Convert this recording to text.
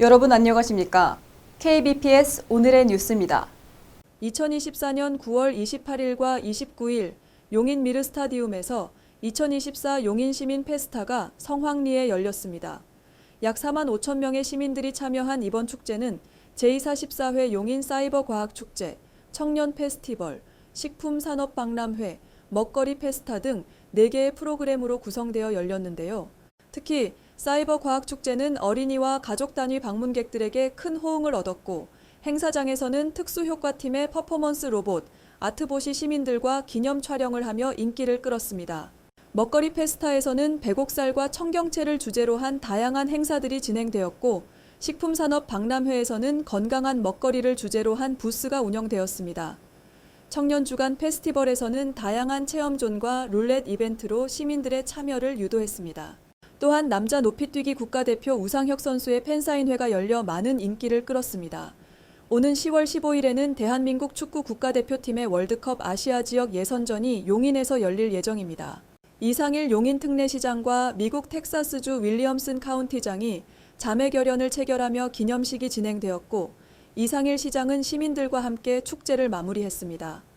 여러분 안녕하십니까? KBPS 오늘의 뉴스입니다. 2024년 9월 28일과 29일 용인 미르 스타디움에서 2024 용인 시민 페스타가 성황리에 열렸습니다. 약 4만 5천 명의 시민들이 참여한 이번 축제는 제244회 용인 사이버 과학 축제, 청년 페스티벌, 식품 산업 박람회, 먹거리 페스타 등 4개의 프로그램으로 구성되어 열렸는데요. 특히 사이버 과학 축제는 어린이와 가족 단위 방문객들에게 큰 호응을 얻었고 행사장에서는 특수효과팀의 퍼포먼스 로봇, 아트보시 시민들과 기념 촬영을 하며 인기를 끌었습니다. 먹거리 페스타에서는 배곡살과 청경채를 주제로 한 다양한 행사들이 진행되었고, 식품산업 박람회에서는 건강한 먹거리를 주제로 한 부스가 운영되었습니다. 청년 주간 페스티벌에서는 다양한 체험존과 룰렛 이벤트로 시민들의 참여를 유도했습니다. 또한 남자 높이뛰기 국가대표 우상혁 선수의 팬사인회가 열려 많은 인기를 끌었습니다. 오는 10월 15일에는 대한민국 축구 국가대표팀의 월드컵 아시아 지역 예선전이 용인에서 열릴 예정입니다. 이상일 용인 특례시장과 미국 텍사스주 윌리엄슨 카운티장이 자매 결연을 체결하며 기념식이 진행되었고 이상일 시장은 시민들과 함께 축제를 마무리했습니다.